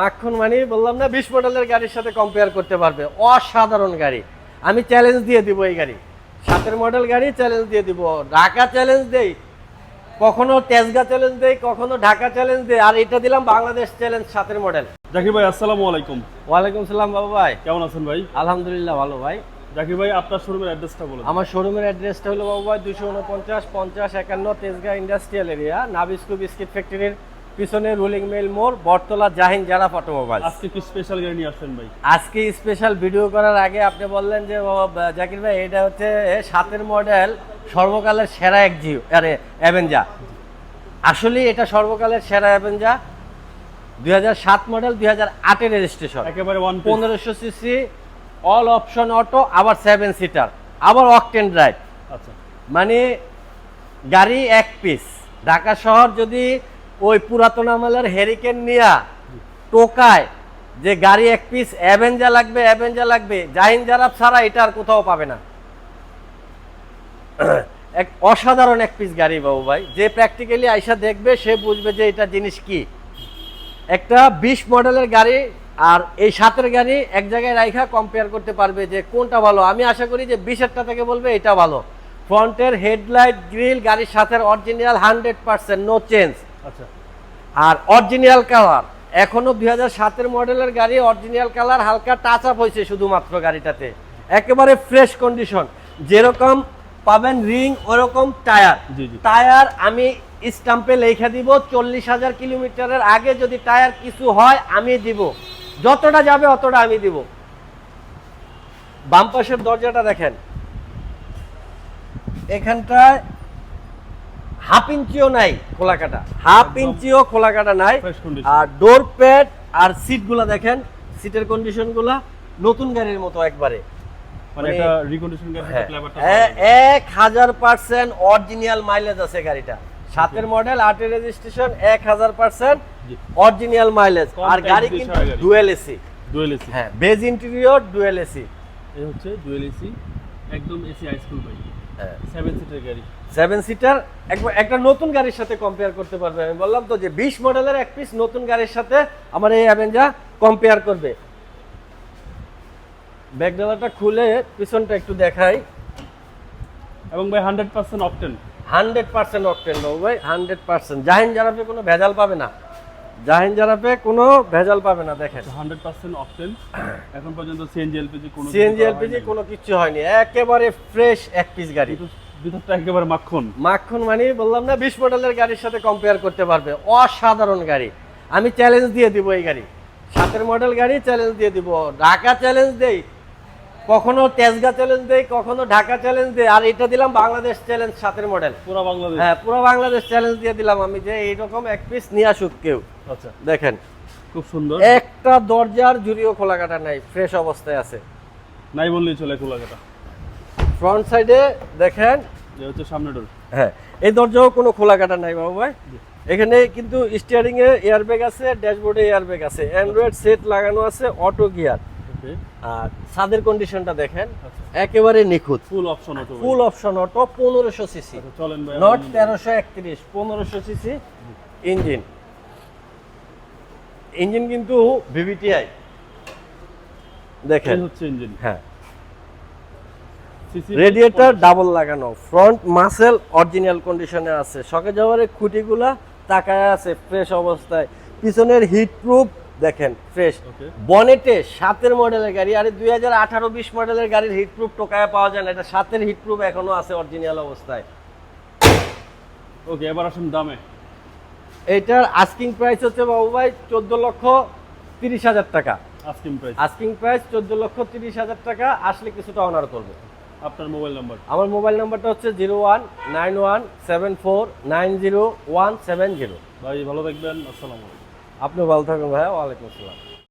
মাখন মানে বললাম না বিশ মডেলের গাড়ির সাথে কম্পেয়ার করতে পারবে। অসাধারণ গাড়ি। আমি চ্যালেঞ্জ দিয়ে দিব এই গাড়ি। সাতের মডেল গাড়ি চ্যালেঞ্জ দিয়ে দিব। ঢাকা চ্যালেঞ্জ দেই কখনো তেজগা চ্যালেঞ্জ দেই কখনো ঢাকা চ্যালেঞ্জ দেই আর এটা দিলাম বাংলাদেশ চ্যালেঞ্জ সাতের মডেল জাকির ভাই আসসালামু আলাইকুম। ওয়ালাইকুম সালাম বাবু ভাই। কেমন আছেন ভাই? আলহামদুলিল্লাহ ভালো ভাই। জাকির ভাই আপনার শোরুমের অ্যাড্রেসটা বলুন। আমার শোরুমের অ্যাড্রেসটা হলো বাবু ভাই দুশো উনপঞ্চাশ পঞ্চাশ একান্ন Tejgaon industrial area Nabisco biscuit ফ্যাক্টরির পিছনে রুলিং মিল মোড় বটতলা জাহিন জারাফ অটোমোবাইল আজকে কি স্পেশাল গাড়ি নিয়ে আসছেন ভাই? আজকে স্পেশাল ভিডিও করার আগে আপনি বললেন যে জাকির ভাই এটা হচ্ছে সাতের মডেল সর্বকালের সেরা এক জিও আরে অ্যাভেঞ্জা আসলে এটা সর্বকালের সেরা অ্যাভেঞ্জা দুই সাত মডেল দুই হাজার আটের রেজিস্ট্রেশন একেবারে পনেরোশো সিসি অল অপশন অটো আবার সেভেন সিটার আবার অকটেন ড্রাইভ আচ্ছা। মানে গাড়ি এক পিস ঢাকা শহর যদি ওই পুরাতন আমলের হেরিকেন নিয়া টোকায় যে গাড়ি এক পিস অ্যাভেঞ্জা লাগবে অ্যাভেঞ্জা লাগবে, জাহিন জারাব ছাড়া এটা আর কোথাও পাবে না। এক অসাধারণ এক পিস গাড়ি বাবু ভাই, যে প্র্যাকটিক্যালি আইসা দেখবে, সে বুঝবে যে এটা জিনিস কি। একটা বিশ মডেলের গাড়ি আর এই সাতের গাড়ি এক জায়গায় রাইখা কম্পেয়ার করতে পারবে যে কোনটা ভালো। আমি আশা করি যে বিশেরটা থেকে বলবে এটা ভালো। ফ্রন্টের হেডলাইট গ্রিল গাড়ির সাথে original hundred percent no change আচ্ছা। আর অরিজিনাল কালার এখনও দুই হাজার সাতের মডেলের গাড়ি অরিজিনাল কালার হালকা টাচ আপ হয়েছে শুধুমাত্র গাড়িটাতে। একেবারে ফ্রেশ কন্ডিশন যেরকম পাবেন রিং ওরকম টায়ার টায়ার আমি স্টাম্পে লেখা দিব চল্লিশ হাজার কিলোমিটারের আগে যদি টায়ার কিছু হয় আমি দিব। যতটা যাবে অতটা আমি দিব। বাম পাশের দরজাটা দেখেন। এখানটায় হাফ ইঞ্চিও নাই খোলা কাটা হাফ। ইঞ্চিও খোলা কাটা নাই আর ডোর প্যাড আর সিটগুলো দেখেন সিটের কন্ডিশনগুলো নতুন গাড়ির মতো একবারে। মানে মানে- হ্যাঁ, এক হাজার পার্সেন্ট অরিজিনাল মাইলেজ আছে গাড়িটা। সাতের মডেল আটের রেজিস্ট্রেশন এক হাজার পার্সেন্ট অরিজিনাল মাইলেজ আর গাড়ি কিন্তু ডুয়েল এসি ডুয়েল এসি হ্যাঁ বেজ ইন্টেরিয়র ডুয়েল এসি এই হচ্ছে ডুয়েল এসি একদম এসি হাইস্কুল ভাই সেভেন সিটের গাড়ি। সেভেন সিটার একবার একটা নতুন গাড়ির সাথে কম্পেয়ার করতে পারবে। আমি বললাম তো যে বিশ মডেলের এক পিস নতুন গাড়ির সাথে আমার এই অ্যাভেঞ্জা কম্পেয়ার করবে। ব্যাকডালাটা খুলে পিছনটা একটু দেখাই। এবং ভাই hundred percent octane hundred percent octane বাবু ভাই হান্ড্রেড পার্সেন্ট। জাহিন জারাপে কোনো ভেজাল পাবে না। জাহিন জারাপে কোনো ভেজাল পাবে না দেখেন। হান্ড্রেড পার্সেন্ট অপটেন এখন পর্যন্ত সিএনজি এলপিজি কোনো সিএনজি এলপিজি কোনো কিছু হয়নি। একেবারে ফ্রেশ এক পিস গাড়ি। ভিতরটা একেবারে মাখন। মাখন মানে বললাম না বিশ মডেলের গাড়ির সাথে কম্পেয়ার করতে পারবে। অসাধারণ গাড়ি। আমি চ্যালেঞ্জ দিয়ে দিব এই গাড়ি। সাতের মডেল গাড়ি চ্যালেঞ্জ দিয়ে দিব। ঢাকা চ্যালেঞ্জ দেই কখনো তেজগা চ্যালেঞ্জ দেই কখনো ঢাকা চ্যালেঞ্জ দেই। আর এটা দিলাম বাংলাদেশ চ্যালেঞ্জ সাতের মডেল পুরো বাংলাদেশ। হ্যাঁ পুরো বাংলাদেশ চ্যালেঞ্জ দিয়ে দিলাম আমি যে এইরকম এক পিস নিয়ে আসুক কেউ। আচ্ছা। দেখেন। খুব সুন্দর। একটা দরজার জুড়িও খোলা কাটা নাই ফ্রেশ অবস্থায় আছে। নাই বললেই চলে খোলাঘাটা ফ্রন্ট সাইডে দেখেন। যে হচ্ছে সামনে ডোর হ্যাঁ এই দরজাও কোনো খোলা কাটা নাই বাবু ভাই। এখানে কিন্তু স্টিয়ারিং এ এয়ারব্যাগ আছে ড্যাশবোর্ডে এয়ারব্যাগ আছে। অ্যান্ড্রয়েড সেট লাগানো আছে অটো গিয়ার আর ছাদের কন্ডিশনটা দেখেন আচ্ছা। একেবারে নিখুঁত। Full option auto full option auto পনেরোশো সিসি আচ্ছা চলেন ভাই নট তেরোশো একত্রিশ পনেরোশো সিসি ইঞ্জিন। ইঞ্জিন কিন্তু ভিভিটিআই দেখেন। হচ্ছে ইঞ্জিন। হ্যাঁ। রেডিয়েটর ডাবল লাগানো ফ্রন্ট মাসেল অরিজিনাল কন্ডিশনে আছে। শকে যাওয়ার খুঁটিগুলা তাকায় আছে ফ্রেশ অবস্থায়। পিছনের হিট প্রুফ দেখেন ফ্রেশ ওকে বনেটে সাতের মডেলের গাড়ি আরে দুই হাজার আঠারো বিশ মডেলের গাড়ির হিট প্রুফ টোকায় পাওয়া যায় না। এটা সাতের হিট প্রুফ এখনও আছে অরিজিনাল অবস্থায়। ওকে এবার আসুন দামে। এইটার আস্কিং প্রাইস হচ্ছে বাবু ভাই চোদ্দ লক্ষ তিরিশ হাজার টাকা। আস্কিং প্রাইস আস্কিং প্রাইস চোদ্দ লক্ষ তিরিশ হাজার টাকা আসলে কিছুটা অনার করব। আপনার মোবাইল নাম্বার? আমার মোবাইল নাম্বারটা হচ্ছে zero one nine one seven four nine zero one seven zero. ভাই ভালো থাকবেন আসসালামু আলাইকুম। আপনি ভালো থাকবেন ভাইয়া ওয়ালাইকুম আসসালাম।